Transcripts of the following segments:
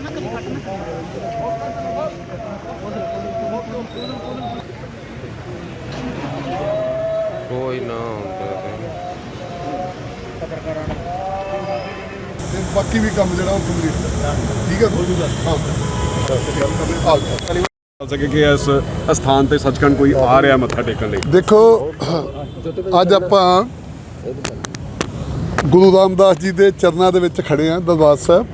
ਨਾ ਕਰੀ ਕੱਟ ਨਾ ਕਰੀ ਕੋਈ ਨਾ ਹੁੰਦਾ ਤੇ। ਬਾਕੀ ਵੀ ਕੰਮ ਜਿਹੜਾ ਉਹ ਕੰਪਲੀਟ ਠੀਕ ਹੈ ਹਾਂ। ਆ ਜਾਓ। ਚੱਲ ਸਕੇ ਕਿ ਇਸ ਸਥਾਨ ਤੇ ਸੱਚਖੰਡ ਕੋਈ ਆ ਰਿਹਾ ਮੱਥਾ ਟੇਕਣ ਲਈ? ਦੇਖੋ ਅੱਜ ਆਪਾਂ ਗੁਰੂ ਰਾਮਦਾਸ ਜੀ ਦੇ ਚਰਨਾਂ ਦੇ ਵਿੱਚ ਖੜੇ ਆ ਦਰਬਾਰ ਸਾਹਿਬ।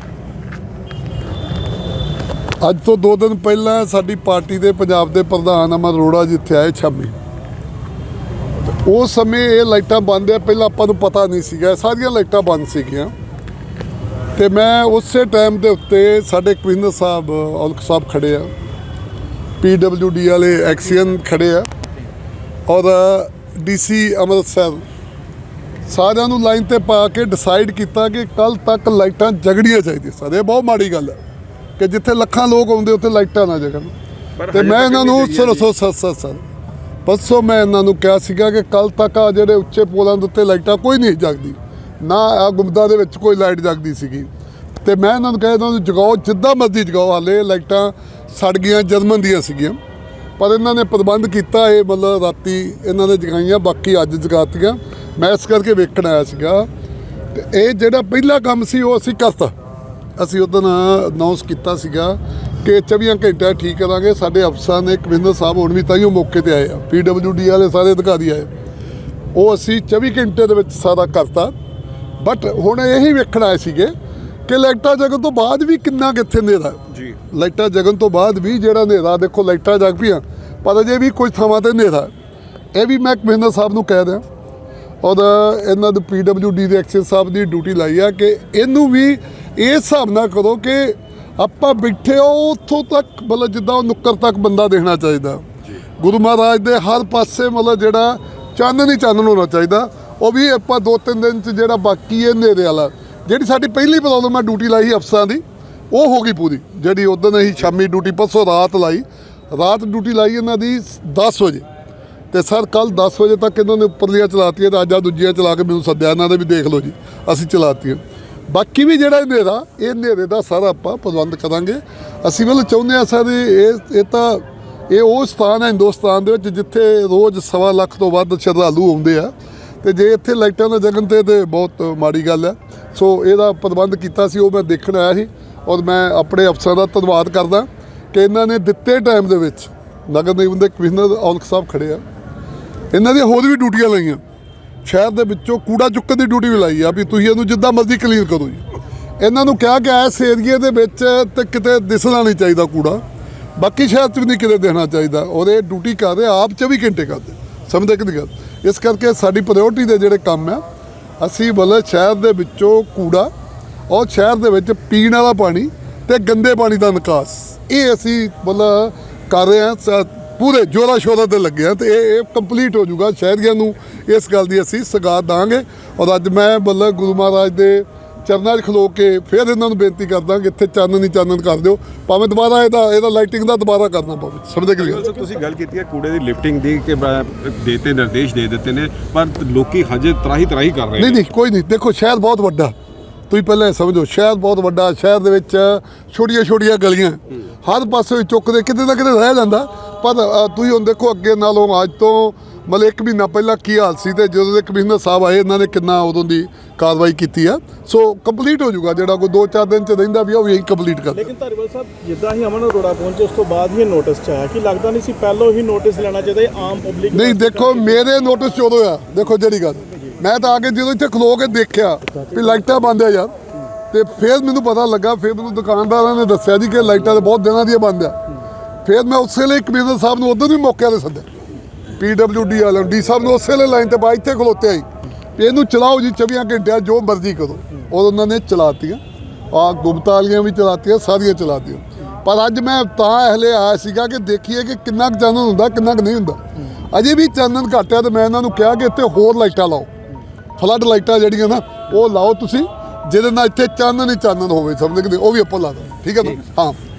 ਅੱਜ ਤੋਂ 2 ਦਿਨ ਪਹਿਲਾਂ ਸਾਡੀ ਪਾਰਟੀ ਦੇ ਪੰਜਾਬ ਦੇ ਪ੍ਰਧਾਨ ਅਮਰ ਅਰੋੜਾ ਜਿੱਥੇ ਆਏ ਸ਼ਾਮੀ। ਉਸ ਸਮੇਂ ਇਹ ਲਾਈਟਾਂ ਬੰਦ ਆ, ਪਹਿਲਾਂ ਆਪਾਂ ਨੂੰ ਪਤਾ ਨਹੀਂ ਸੀਗਾ, ਸਾਰੀਆਂ ਲਾਈਟਾਂ ਬੰਦ ਸੀਗੀਆਂ। ਤੇ ਮੈਂ ਉਸੇ ਟਾਈਮ ਦੇ ਉੱਤੇ ਸਾਡੇ ਕਵਿੰਦਰ ਸਾਹਿਬ, ਔਲਖ ਸਾਹਿਬ ਖੜੇ ਆ। ਪੀਡਬਲਯੂਡੀ ਵਾਲੇ ਐਕਸੀਅਨ ਖੜੇ ਆ। ਔਰ ਡੀਸੀ ਅੰਮ੍ਰਿਤਸਰ। ਸਾਰਿਆਂ ਨੂੰ ਲਾਈਨ ਤੇ ਪਾ ਕੇ ਡਿਸਾਈਡ ਕੀਤਾ ਕਿ ਕੱਲ ਤੱਕ ਲਾਈਟਾਂ ਜਗੜੀਆਂ ਚਾਹੀਦੀਆਂ ਸਰ ਇਹ ਬਹੁਤ ਮਾੜੀ ਗੱਲ ਹੈ ਕਿ ਜਿੱਥੇ ਲੱਖਾਂ ਲੋਕ ਆਉਂਦੇ ਉੱਥੇ ਲਾਈਟਾਂ ਨਾ ਜਗਣ। ਤੇ ਮੈਂ ਇਹਨਾਂ ਨੂੰ ਸਰ ਸਰ ਸਰ ਸਰ ਪਰਸੋਂ ਮੈਂ ਇਹਨਾਂ ਨੂੰ ਕਿਹਾ ਸੀਗਾ ਕਿ ਕੱਲ ਤੱਕ ਆ ਜਿਹੜੇ ਉੱਚੇ ਪੋਲਾਂ ਦੇ ਉੱਤੇ ਲਾਈਟਾਂ ਕੋਈ ਨਹੀਂ ਜਗਦੀ। ਨਾ ਆ ਗੁੰਮਦਾ ਦੇ ਵਿੱਚ ਕੋਈ ਲਾਈਟ ਜਗਦੀ ਸੀਗੀ। ਤੇ ਮੈਂ ਇਹਨਾਂ ਨੂੰ ਕਿਹਾ ਇਹਨਾਂ ਨੂੰ ਜਗਾਓ ਜਿੱਦਾਂ ਮਰਜ਼ੀ ਜਗਾਓ ਹਾਲੇ ਲਾਈਟਾਂ ਸੜ ਗਈਆਂ ਜਰਮਨ ਦੀਆਂ ਸੀਗੀਆਂ। ਪਰ ਇਹਨਾਂ ਨੇ ਪ੍ਰਬੰਧ ਕੀਤਾ ਇਹ ਮਤਲਬ ਰਾਤੀ ਇਹਨਾਂ ਨੇ ਜਗਾਈਆਂ ਬਾਕੀ ਅੱਜ ਜਗਾਤੀਆਂ। ਮੈਂ ਇਸ ਕਰਕੇ ਵੇਖਣ ਆਇਆ ਸੀਗਾ। ਤੇ ਇਹ ਜਿਹੜਾ ਪਹਿਲਾ ਕੰਮ ਸੀ ਉਹ ਅਸੀਂ ਕਰਤਾ। ਅਸੀਂ ਉਦੋਂ ਅਨਾਉਂਸ ਕੀਤਾ ਸੀਗਾ ਕਿ 24 ਘੰਟੇ ਠੀਕ ਕਰਾਂਗੇ। ਸਾਡੇ ਅਫਸਰਾਂ ਨੇ ਕਵਿੰਦਰ ਸਾਹਿਬ ਹੁਣ ਵੀ ਤਾਈਓ ਮੌਕੇ ਤੇ ਆਏ ਆ। ਪੀਡਬਲਯੂਡੀ ਵਾਲੇ ਸਾਰੇ ਅਧਿਕਾਰੀ ਆਏ। ਉਹ ਅਸੀਂ 24 ਘੰਟੇ ਦੇ ਵਿੱਚ ਸਾਰਾ ਕਰਤਾ। ਬਟ ਹੁਣ ਇਹੀ ਵੇਖਣ ਆਏ ਸੀਗੇ ਕਿ ਲਾਈਟਾਂ ਜਗਣ ਤੋਂ ਬਾਅਦ ਵੀ ਕਿੰਨਾ ਕਿੱਥੇ ਹਨੇਰਾ। ਜੀ। ਲਾਈਟਾਂ ਜਗਣ ਤੋਂ ਬਾਅਦ ਵੀ ਜਿਹੜਾ ਹਨੇਰਾ ਦੇਖੋ ਲਾਈਟਾਂ ਜਗ ਪਈਆਂ ਪਰ ਅਜੇ ਵੀ ਕੁਝ ਥਾਵਾਂ ਤੇ ਹਨੇਰਾ। ਇਹ ਵੀ ਮੈਂ ਕਮਿਸ਼ਨਰ ਸਾਹਿਬ ਨੂੰ ਕਹਿ ਦਿਆਂ ਔਰ ਇਹਨਾਂ ਦੇ ਪੀਡਬਲਯੂਡੀ ਦੇ ਐਕਸ਼ਨ ਸਾਹਿਬ ਦੀ ਡਿਊਟੀ ਲਾਈ ਆ ਕਿ ਇਹਨੂੰ ਵੀ ਇਸ ਹਿਸਾਬ ਨਾਲ ਕਰੋ ਕਿ ਆਪਾਂ ਬੈਠੇ ਹੋ ਉੱਥੋਂ ਤੱਕ ਮਤਲਬ ਜਿੱਦਾਂ ਉਹ ਨੁੱਕਰ ਤੱਕ ਬੰਦਾ ਦੇਖਣਾ ਚਾਹੀਦਾ। ਗੁਰੂ ਮਹਾਰਾਜ ਦੇ ਹਰ ਪਾਸੇ ਮਤਲਬ ਜਿਹੜਾ ਚਾਨਣ ਹੀ ਚਾਨਣ ਹੋਣਾ ਚਾਹੀਦਾ। ਉਹ ਵੀ ਆਪਾਂ ਦੋ ਤਿੰਨ ਦਿਨ ਚ ਜਿਹੜਾ ਬਾਕੀ ਹੈ ਹਨੇਰੇ ਵਾਲਾ ਜਿਹੜੀ ਸਾਡੀ ਪਹਿਲੀ ਪ੍ਰੋਬਲਮ ਹੈ ਡਿਊਟੀ ਲਾਈ ਅਫਸਰਾਂ ਦੀ ਉਹ ਹੋ ਗਈ ਪੂਰੀ। ਜਿਹੜੀ ਉਦੋਂ ਅਸੀਂ ਸ਼ਾਮੀ ਡਿਊਟੀ ਪਰਸੋਂ ਰਾਤ ਲਾਈ ਰਾਤ ਡਿਊਟੀ ਲਾਈ ਇਹਨਾਂ ਦੀ 10 ਵਜੇ। ਤੇ ਸਰ ਕੱਲ 10 ਵਜੇ ਤੱਕ ਇਹਨਾਂ ਨੇ ਉੱਪਰਲੀਆਂ ਚਲਾਤੀਆਂ ਤੇ ਅੱਜ ਆ ਦੂਜੀਆਂ ਚਲਾ ਕੇ ਮੈਨੂੰ ਸੱਦਿਆ ਇਹਨਾਂ ਦੇ ਵੀ ਦੇਖ ਲਓ ਜੀ ਅਸੀਂ ਚਲਾਤੀਆਂ। ਬਾਕੀ ਵੀ ਜਿਹੜਾ ਹਨੇਰਾ, ਇਹ ਹਨੇਰੇ ਦਾ ਸਾਰਾ ਆਪਾਂ ਪ੍ਰਬੰਧ ਕਰਾਂਗੇ। ਅਸੀਂ ਵੱਲ ਚਾਹੁੰਦੇ ਆ ਸਰ, ਇਹ ਇਹ ਤਾਂ, ਇਹ ਉਹ ਸਥਾਨ ਹੈ ਹਿੰਦੁਸਤਾਨ ਦੇ ਵਿੱਚ ਜਿੱਥੇ ਰੋਜ਼ ਸਵਾ ਲੱਖ ਤੋਂ ਵੱਧ ਸ਼ਰਧਾਲੂ ਆਉਂਦੇ ਆ। ਤੇ ਜੇ ਇੱਥੇ ਲਾਈਟਾਂ ਦਾ ਜਗਨ ਤੇ ਤੇ ਬਹੁਤ ਮਾੜੀ ਗੱਲ ਹੈ। ਸੋ ਇਹਦਾ ਪ੍ਰਬੰਧ ਕੀਤਾ ਸੀ, ਉਹ ਮੈਂ ਦੇਖਣ ਆਇਆ ਸੀ ਔਰ ਮੈਂ ਆਪਣੇ ਅਫਸਰਾਂ ਦਾ ਧੰਨਵਾਦ ਕਰਦਾ ਕਿ ਇਹਨਾਂ ਨੇ ਦਿੱਤੇ ਟਾਈਮ ਦੇ ਵਿੱਚ, ਨਗਰ ਨਿਗਮ ਦੇ ਕਮਿਸ਼ਨਰ ਔਲਖ ਸਾਹਿਬ ਖੜੇ ਆ। ਇਹਨਾਂ ਦੀਆਂ ਹੋਰ ਵੀ ਡਿਊਟੀਆਂ ਲਾਈਆਂ। ਸ਼ਹਿਰ ਦੇ ਵਿੱਚੋਂ ਕੂੜਾ ਚੁੱਕਣ ਦੀ ਡਿਊਟੀ ਵੀ ਲਾਈ ਆ ਵੀ ਤੁਸੀਂ ਇਹਨੂੰ ਜਿੱਦਾਂ ਮਰਜ਼ੀ ਕਲੀਨ ਕਰੋ ਜੀ। ਇਹਨਾਂ ਨੂੰ ਕਿਹਾ ਕਿ ਇਸ ਏਰੀਏ ਦੇ ਵਿੱਚ ਤੇ ਕਿਤੇ ਦਿਸਣਾ ਨਹੀਂ ਚਾਹੀਦਾ ਕੂੜਾ। ਬਾਕੀ ਸ਼ਹਿਰ 'ਚ ਵੀ ਨਹੀਂ ਕਿਤੇ ਦੇਖਣਾ ਚਾਹੀਦਾ। ਔਰ ਇਹ ਡਿਊਟੀ ਰਹੇ ਆਪ 24 ਘੰਟੇ ਕਰਦੇ। ਸਮਝਦੇ ਕਿ ਨਹੀਂ ਗੱਲ ਇਸ ਕਰਕੇ ਸਾਡੀ ਪ੍ਰਾਇੋਰਟੀ ਦੇ ਜਿਹੜੇ ਕੰਮ ਆ, ਅਸੀਂ ਮਤਲਬ ਸ਼ਹਿਰ ਦੇ ਵਿੱਚੋਂ ਕੂੜਾ ਔਰ ਸ਼ਹਿਰ ਦੇ ਵਿੱਚ ਪੀਣ ਵਾਲਾ ਪਾਣੀ ਤੇ ਗੰਦੇ ਪਾਣੀ ਦਾ ਨਿਕਾਸ। ਇਹ ਅਸੀਂ ਮਤਲਬ ਕਰ ਰਹੇ ਹਾਂ ਪੂਰੇ ਜੋਰਾ ਸ਼ੋਰਾ ਤੇ ਲੱਗੇ ਹਾਂ ਤੇ ਇਹ ਇਹ ਕੰਪਲੀਟ ਹੋ ਜਾਊਗਾ ਸ਼ਹਿਰੀਆਂ ਨੂੰ। ਇਸ ਗੱਲ ਦੀ ਅਸੀਂ ਸਗਾਤ ਦਾਂਗੇ ਔਰ ਅੱਜ ਮੈਂ ਮਤਲਬ ਗੁਰੂ ਮਹਾਰਾਜ ਦੇ ਚਰਨਾਂ 'ਚ ਖਲੋ ਕੇ ਫਿਰ ਇਹਨਾਂ ਨੂੰ ਬੇਨਤੀ ਕਰਦਾ ਕਿ ਇੱਥੇ ਚਾਨਣ ਨਹੀਂ ਚਾਨਣ ਕਰ ਦਿਓ। ਭਾਵੇਂ ਦੁਬਾਰਾ ਇਹਦਾ ਇਹਦਾ ਲਾਈਟਿੰਗ ਦਾ ਦੁਬਾਰਾ ਕਰਨਾ ਪਵੇ। ਸਮਝਦੇ ਨਹੀਂ? ਸਰ ਤੁਸੀਂ ਗੱਲ ਕੀਤੀ ਹੈ ਕੂੜੇ ਦੀ ਲਿਫਟਿੰਗ ਦੀ ਕਿ ਮੈਂ ਦੇਤੇ ਨਿਰਦੇਸ਼ ਦੇ ਦਿੱਤੇ ਨੇ ਪਰ ਲੋਕੀ ਹਜੇ ਤਰਾਹੀ ਤਰਾਹੀ ਕਰ ਰਹੇ ਨਹੀਂ ਨੇ ਨਹੀਂ ਕੋਈ ਨਹੀਂ। ਦੇਖੋ ਸ਼ਹਿਰ ਬਹੁਤ ਵੱਡਾ। ਤੁਸੀਂ ਪਹਿਲਾਂ ਇਹ ਸਮਝੋ ਸ਼ਹਿਰ ਬਹੁਤ ਵੱਡਾ ਸ਼ਹਿਰ ਦੇ ਵਿੱਚ ਛੋਟੀਆਂ ਛੋਟੀਆਂ ਗਲੀਆਂ। ਹਰ ਪਾਸੇ ਚੁੱਕਦੇ ਕਿਤੇ ਨਾ ਕਿਤੇ ਰਹਿ ਜਾਂਦਾ। ਪਰ ਤੁਸੀਂ ਹੁਣ ਦੇਖੋ ਅੱਗੇ ਨਾਲੋਂ ਅੱਜ ਤੋਂ ਮਤਲਬ ਇੱਕ ਮਹੀਨਾ ਪਹਿਲਾਂ ਕੀ ਹਾਲ ਸੀ ਤੇ ਜਦੋਂ ਦੇ ਕਮਿਸ਼ਨਰ ਸਾਹਿਬ ਆਏ ਇਹਨਾਂ ਨੇ ਕਿੰਨਾ ਉਦੋਂ ਦੀ ਕਾਰਵਾਈ ਕੀਤੀ ਆ। ਸੋ ਕੰਪਲੀਟ ਹੋ ਜਾਊਗਾ ਜਿਹੜਾ ਕੋਈ 2-4 ਦਿਨ ਚ ਰਹਿੰਦਾ ਵੀ ਆ, ਉਹ ਵੀ ਅਸੀਂ ਕੰਪਲੀਟ ਕਰ ਲੇਕਿਨ ਧਾਰੀਵਾਲ ਸਾਹਿਬ ਜਿੱਦਾਂ ਹੀ ਅਮਨ ਅਰੋੜਾ ਪਹੁੰਚੇ ਉਸ ਤੋਂ ਬਾਅਦ ਹੀ ਨੋਟਿਸ ਚ ਆਇਆ ਕਿ ਲੱਗਦਾ ਨਹੀਂ ਸੀ ਪਹਿਲਾਂ ਹੀ ਨੋਟਿਸ ਲੈਣਾ ਚਾਹੀਦਾ ਆਮ ਪਬਲਿਕ ਨਹੀਂ ਦੇਖੋ ਮੇਰੇ ਨੋਟਿਸ ਚ ਉਦੋਂ ਆ ਦੇਖੋ ਜਿਹੜੀ ਗੱਲ। ਮੈਂ ਤਾਂ ਆ ਕੇ ਜਦੋਂ ਇੱਥੇ ਖਲੋ ਕੇ ਦੇਖਿਆ ਵੀ ਲਾਈਟਾਂ ਬੰਦ ਆ ਯਾਰ, ਤੇ ਫਿਰ ਮੈਨੂੰ ਪਤਾ ਲੱਗਾ, ਫਿਰ ਮੈਨੂੰ ਦੁਕਾਨਦਾਰਾਂ ਨੇ ਦੱਸਿਆ ਜੀ ਕਿ ਲਾਈਟਾਂ ਤਾਂ ਬਹੁਤ ਦਿਨਾਂ ਦੀਆਂ ਬੰਦ ਆ। ਫਿਰ ਮੈਂ ਉਸੇ ਲਈ ਕਮਿਸ਼ਨਰ ਸਾਹਿਬ ਨੂੰ ਉਦੋਂ ਵੀ ਮੌਕੇ ਤੇ ਸੱਦਿਆ। ਪੀਡਬਲਯੂਡੀ ਵਾਲਿਆਂ ਨੂੰ, ਡੀ ਸਾਹਿਬ ਨੂੰ ਉਸੇ ਲਈ ਲਾਈਨ ਤੇ ਬਾ ਇੱਥੇ ਖਲੋਤੇ ਆਈ। ਵੀ ਇਹਨੂੰ ਚਲਾਓ ਜੀ 24 ਘੰਟਿਆਂ, ਜੋ ਮਰਜ਼ੀ ਕਰੋ। ਉਹ ਉਹਨਾਂ ਨੇ ਚਲਾਤੀਆਂ। ਆ ਗੁਪਤਾ ਵਾਲੀਆਂ ਵੀ ਚਲਾਤੀਆਂ, ਸਾਰੀਆਂ ਚਲਾਤੀਆਂ। ਪਰ ਅੱਜ ਮੈਂ ਤਾਂ ਹਲੇ ਆਇਆ ਸੀਗਾ ਕਿ ਦੇਖੀਏ ਕਿ ਕਿੰਨਾ ਕੁ ਚਾਨਣ ਹੁੰਦਾ, ਕਿੰਨਾ ਕੁ ਨਹੀਂ ਹੁੰਦਾ। ਅਜੇ ਵੀ ਚਾਨਣ ਘੱਟ ਆ ਤੇ ਮੈਂ ਇਹਨਾਂ ਨੂੰ ਕਿਹਾ ਕਿ ਇੱਥੇ ਹੋਰ ਲਾਈਟਾਂ ਲਾਓ। ਫਲੱਡ ਲਾਈਟਾਂ ਜਿਹੜੀਆਂ ਨਾ ਉਹ ਲਾਓ ਤੁਸੀਂ ਜਿਹਦੇ ਨਾਲ ਇੱਥੇ ਚਾਨਣ ਹੀ ਚਾਨਣ ਹੋਵੇ ਸਮਝਦੇ ਕਿ? ਉਹ ਵੀ ਆਪਾਂ ਲਾ ਦੋ ਠੀਕ ਹੈ ਨਾ? ਹਾਂ।